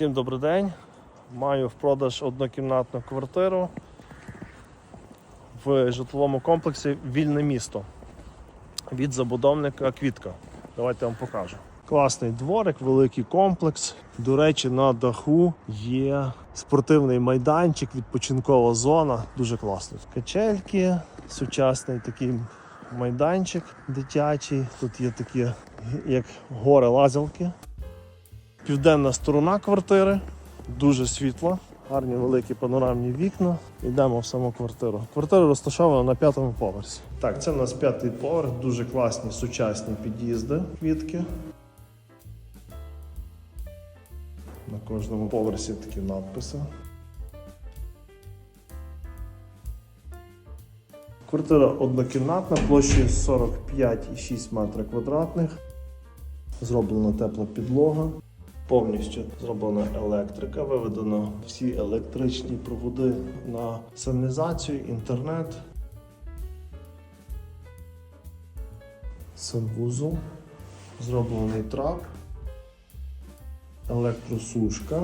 Всім добрий день. Маю в продаж однокімнатну квартиру в житловому комплексі Вільне місто від забудовника Квітка. Давайте я вам покажу. Класний дворик, великий комплекс. До речі, на даху є спортивний майданчик, відпочинкова зона. Дуже класно. Качельки, сучасний такий майданчик дитячий. Тут є такі як гори лазилки. Південна сторона квартири, дуже світла, гарні великі панорамні вікна. Йдемо в саму квартиру. Квартира розташована на п'ятому поверсі. Так, це у нас п'ятий поверх, дуже класні сучасні під'їзди, квітки. На кожному поверсі такі надписи. Квартира однокімнатна, площею 45,6 метра квадратних. Зроблена тепла підлога. Повністю зроблена електрика, виведено всі електричні проводи на санізацію, інтернет. Санвузол, зроблений трап, електросушка.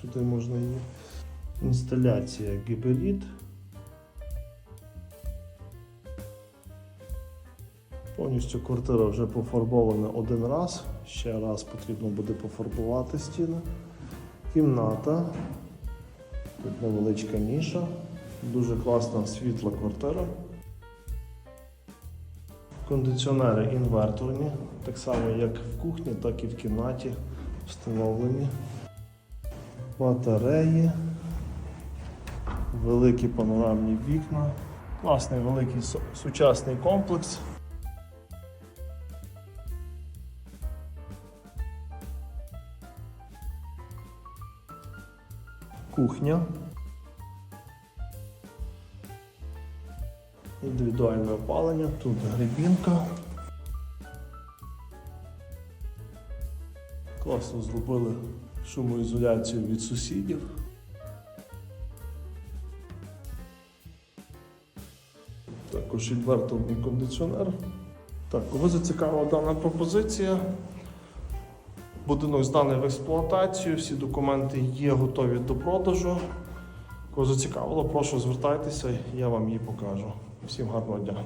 Сюди можна її. Інсталяція гібрид. Повністю квартира вже пофарбована один раз. Ще раз потрібно буде пофарбувати стіни. Кімната. Тут невеличка ніша. Дуже класна світла квартира. Кондиціонери інверторні, так само як в кухні, так і в кімнаті встановлені. Батареї, великі панорамні вікна. Класний великий сучасний комплекс. Кухня. Індивідуальне опалення, тут грибінка. Класно зробили шумоізоляцію від сусідів. Також інверторний кондиціонер. Так, кого зацікавила дана пропозиція? Будинок зданий в експлуатацію, всі документи є готові до продажу. Кого зацікавило, прошу звертайтеся, я вам її покажу. Всім гарного дня.